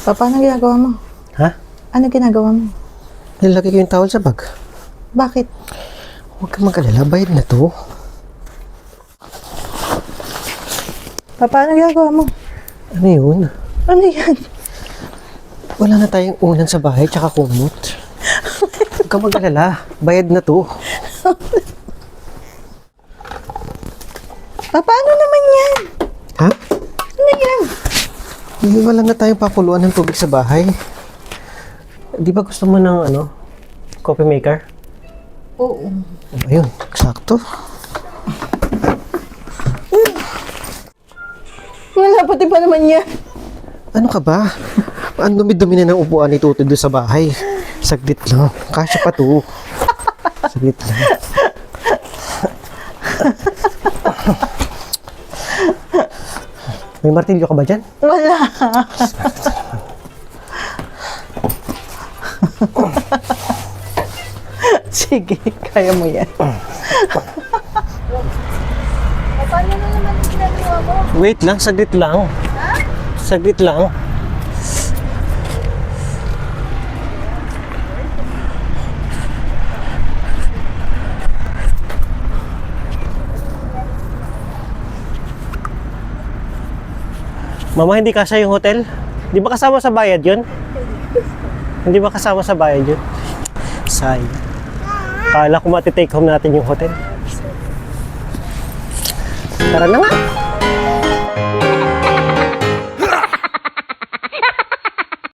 Papa, ano ginagawa mo? Ha? Ano ginagawa mo? Nilagay ko yung towel sa bag. Bakit? Huwag ka mag-alala, bayad na to. Papa, ano ginagawa mo? Ano yun? Ano yan? Wala na tayong unan sa bahay, tsaka kumot. Huwag ka mag-alala, bayad na to. Papa, ano naman yan? Ha? Ano yan? Eh, Wala na tayong pakuluan ng tubig sa bahay. Di ba gusto mo ng ano? Coffee maker? Oo. Ayun, sakto. Wala, pati pa naman yan. Ano ka ba? Ang dumi-dumi na ng upuan ni Tuto doon sa bahay. Saglit lang. Kasya pa to. Saglit lang. May martilyo ka ba dyan? Wala. Sige, kaya mo yan. Paano na naman yung ginagawa mo? Wait lang, saglit lang. Saglit lang. Mama, hindi kasya yung hotel? Di ba kasama sa bayad yun? Hindi ba kasama sa bayad yun? Say. Kala ko matitake home natin yung hotel. Tara na nga.